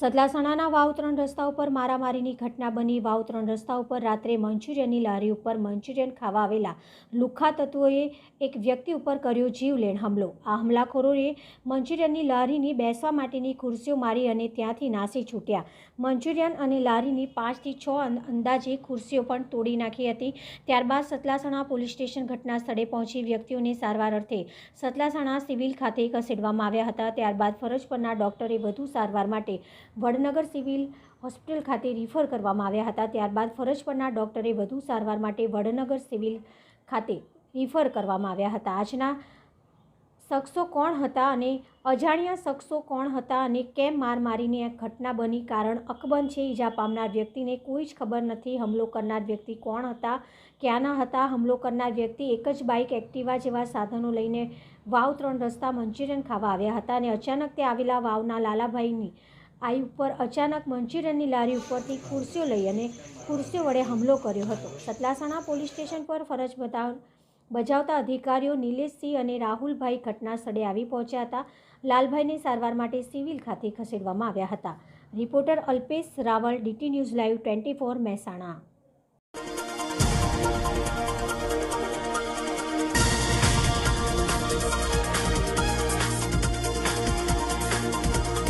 સતલાસણાના વાવ ત્રણ રસ્તા ઉપર મારામારીની ઘટના બની. વાવ ત્રણ રસ્તા ઉપર રાત્રે મંચુરિયનની લારી ઉપર મંચુરિયન ખાવા આવેલા લુખ્ખા તત્વોએ એક વ્યક્તિ ઉપર કર્યો જીવલેણ હુમલો. આ હુમલાખોરોએ મંચુરિયનની લારીની બેસવા માટેની ખુરશીઓ મારી અને ત્યાંથી નાસી છૂટ્યા. મંચુરિયન અને લારીની પાંચથી છ અંદાજે ખુરશીઓ પણ તોડી નાખી હતી. ત્યારબાદ સતલાસણા પોલીસ સ્ટેશન ઘટના સ્થળે પહોંચી વ્યક્તિઓને સારવાર અર્થે સતલાસણા સિવિલ ખાતે ખસેડવામાં આવ્યા હતા. ત્યારબાદ ફરજ પરના ડોક્ટરે વધુ સારવાર માટે વડનગર સિવિલ હોસ્પિટલ ખાતે રિફર કરવામાં આવ્યા હતા. ત્યારબાદ ફરજ પરના ડોક્ટરે વધુ સારવાર માટે વડનગર સિવિલ ખાતે રિફર કરવામાં આવ્યા હતા. આજના શખ્સો કોણ હતા અને અજાણ્યા શખ્સો કોણ હતા અને કેમ માર મારીને આ ઘટના બની? કારણ અકબંધ છે, ઈજા પામનાર વ્યક્તિને કોઈ જ ખબર નથી. હુમલો કરનાર વ્યક્તિ કોણ હતા, ક્યાંના હતા? હુમલો કરનાર વ્યક્તિ એક જ બાઇક એક્ટિવા જેવા સાધનો લઈને વાવ ત્રણ રસ્તા મંચુરિયન ખાવા આવ્યા હતા અને અચાનક તે આવેલા વાવના લાલાભાઈની આઈ ઉપર અચાનક મંચુરિયનની લારી ઉપરથી ખુરશીઓ લઈ અને ખુરશીઓ વડે હુમલો કર્યો હતો. સતલાસણા પોલીસ સ્ટેશન પર ફરજ બતાવ, બજાવતા અધિકારીઓ નિલેશસિંહ અને રાહુલભાઈ ઘટના સ્થળે આવી પહોંચ્યા હતા. લાલભાઈને સારવાર માટે સિવિલ ખાતે ખસેડવામાં આવ્યા હતા. Reporter Alpesh Raval, DT news live twenty four Mehsana.